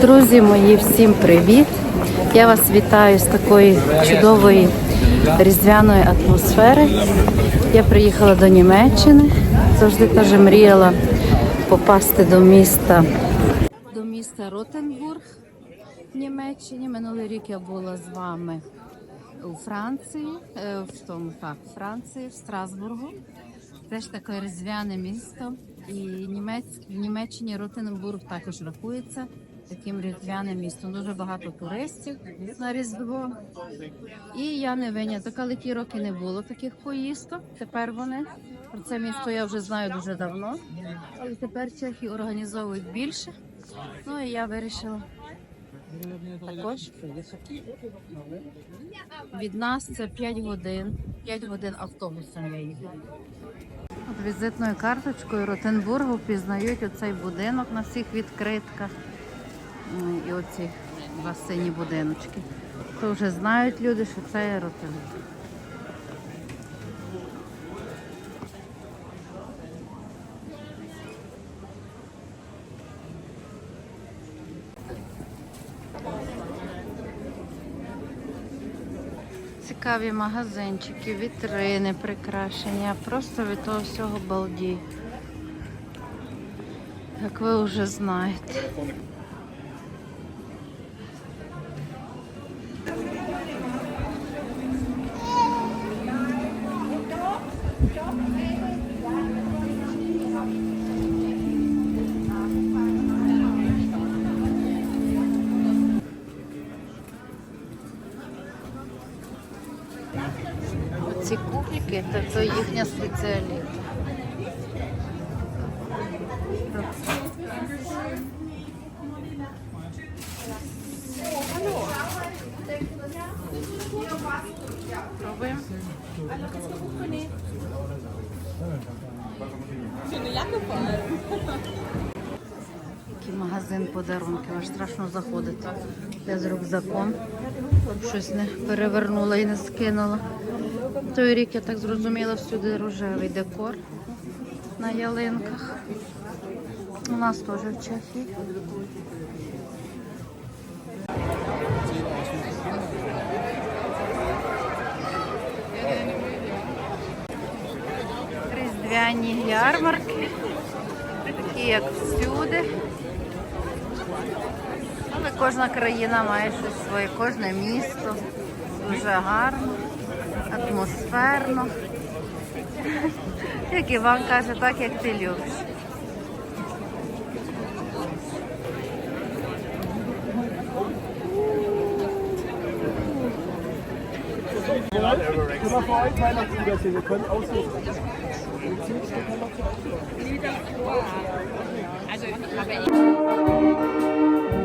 Друзі мої, всім привіт! Я вас вітаю з такої чудової різдвяної атмосфери. Я приїхала до Німеччини. Завжди теж мріяла попасти до міста. До міста Ротенбург в Німеччині. Минулий рік я була з вами у Франції, е, в тому так, Франції, в Страсбургу. Теж таке різдвяне місто. І Німець, в Німеччині Ротенбург також рахується таким різдвяним містом. Дуже багато туристів на Різдво. І я не виняток, але ті роки не було таких поїздок. Тепер вони. Про це місто я вже знаю дуже давно. Але тепер Чехи організовують більше. Ну і я вирішила також. Від нас це 5 годин. 5 годин автобусом я їду. Візитною карточкою Ротенбургу впізнають оцей будинок на всіх відкритках. М, І оці два сині будиночки. То вже знають люди, що це є Ротенбург. Цікаві магазинчики, вітрини, прикрашення. Просто від того всього балдію. Як ви вже знаєте. Кублики, то це їхня спеціалість. Пробуємо. Який магазин подарунків, аж страшно заходити. Я з рюкзаком щось не перевернула і не скинула. Той рік я так зрозуміла, всюди рожевий декор на ялинках. У нас теж в Чехії. Різдвяні ярмарки, такі як всюди. Але кожна країна має щось своє, кожне місто. Дуже гарно, атмосферно. Як Іван каже, так як ти любиш. Können wir für euch Weihnachtslieder singen? Wir können aussuchen. Я думала,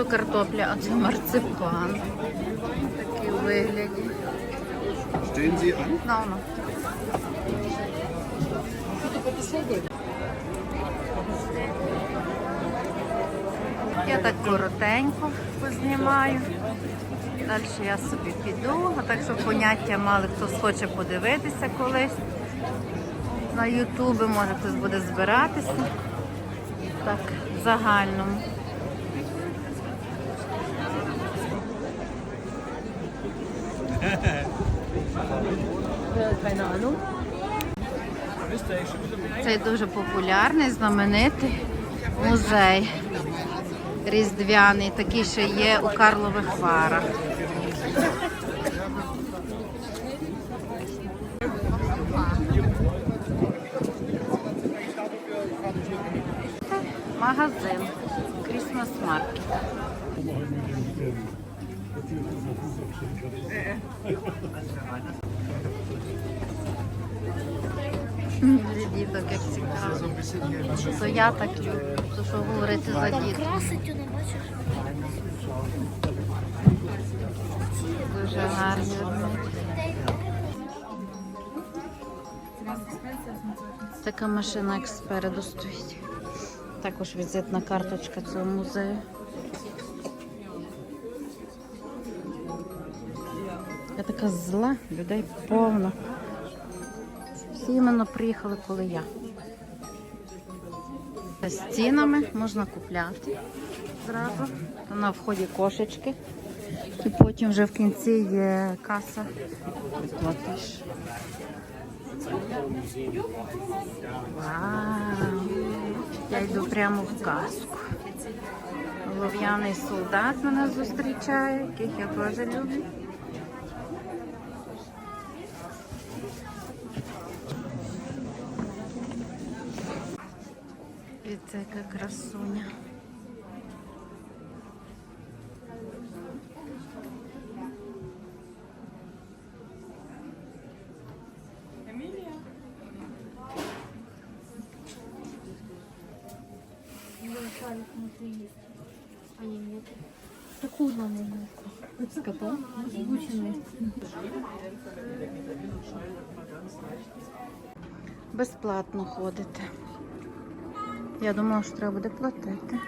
що картопля, а це марципан. Такий an. Ну, ну. Я так коротенько познімаю. Далі я собі піду, а так щоб поняття мали, хто хоче подивитися колись на Ютубі, може хтось буде збиратися. Так, в загальному. Цей дуже популярний, знаменитий музей різдвяний, такий ще є у Карлових Варах. Магазин Christmas Market. Діток, як завжди. То я так люблю, то що говорити за діток. Дуже гарні. Така машина як спереду стоїть. Також візитна карточка цього музею. Така зла, людей повно. Всі іменно приїхали, коли я. За стінами можна купляти зразу. На вході кошечки. І потім вже в кінці є каса. Платиш. Вау! Я йду прямо в казку. Олов'яний солдат мене зустрічає, яких я теж люблю. І це яка красуня. шарик внутри есть. А не, нет. Такую нам нужно. С котом. Озвученный. Безплатно ходите. Я думала, що треба буде платити.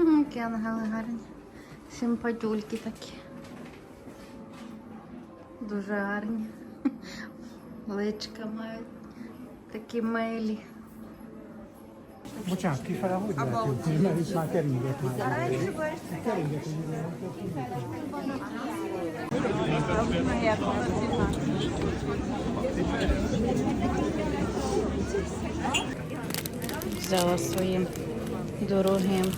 М, Які ангели гарні. Симпатюльки такі. Дуже гарні. Личка мають такі милі. Már. Keringet, взяла своїм дорогим.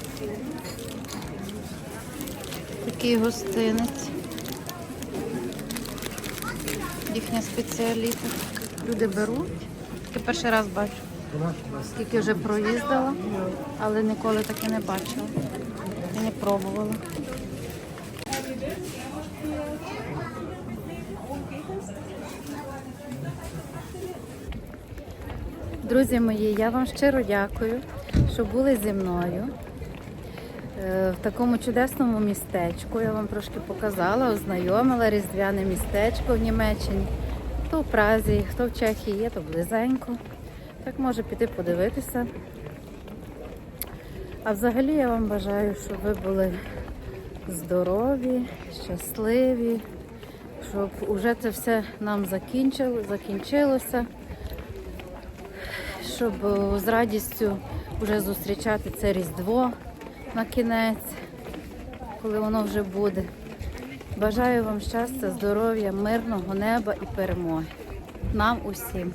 Такий гостинець. Їхня спеціаліта. Люди беруть. Таке перший раз бачу. Скільки вже проїздила, але ніколи таке не бачила. І не пробувала. Друзі мої, я вам щиро дякую, що були зі мною Е, в такому чудесному містечку. Я вам трошки показала, ознайомила різдвяне містечко в Німеччині. Хто в Празі, хто в Чехії є, то близенько. Так може піти подивитися. А взагалі я вам бажаю, щоб ви були здорові, щасливі, щоб уже це все нам закінчило, закінчилося щоб е, з радістю вже зустрічати це Різдво на кінець, коли воно вже буде. Бажаю вам щастя, здоров'я, мирного неба і перемоги. Нам усім.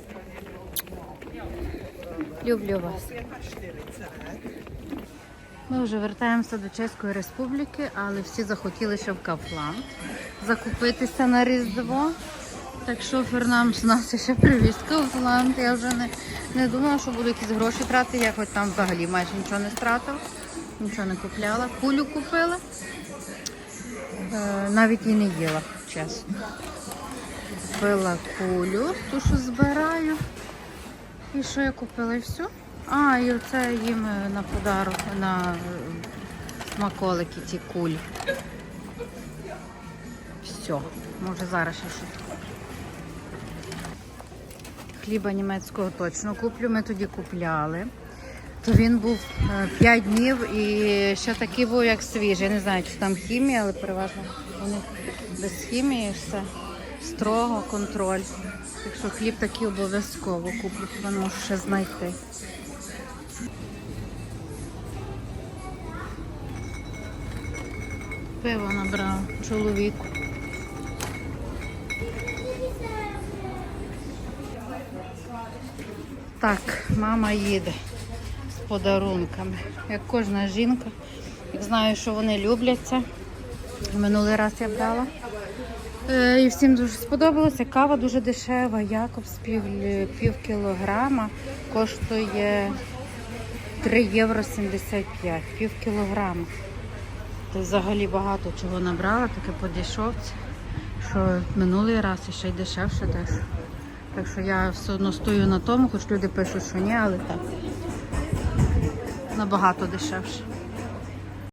Люблю вас. Ми вже вертаємося до Чеської Республіки, але всі захотіли ще в закупитися на Різдво. Так шофер нам з нас ще привіз Кафланд. Я вже не, не думала, що буду якісь гроші тратити. Я хоч там взагалі майже нічого не стратила, нічого не купляла. Кулю купила. Е, навіть і не їла, чесно. Купила кулю, ту, що збираю. І що я купила? І все. А, і оце їм е, на подарок, на е, смаколики ті кулі. Все, може зараз ще щось. Хліба німецького точно куплю. Ми тоді купляли. То він був 5 днів і ще такий був, як свіжий. Я не знаю, чи там хімія, але переважно вони без хімії все. Строго контроль. Якщо хліб такий обов'язково куплю, то можу ще знайти. Пиво набрав чоловіку. Так, мама їде подарунками, як кожна жінка. Знаю, що вони любляться. Минулий раз я брала. Е, І всім дуже сподобалося. Кава дуже дешева. Якобс пів, пів кілограма коштує 3 євро 75, пів кілограма. Ти взагалі багато чого набрала, таке по дешевці, що минулий раз і ще й дешевше теж. Так що я все одно стою на тому, хоч люди пишуть, що ні, але так. Набагато дешевше.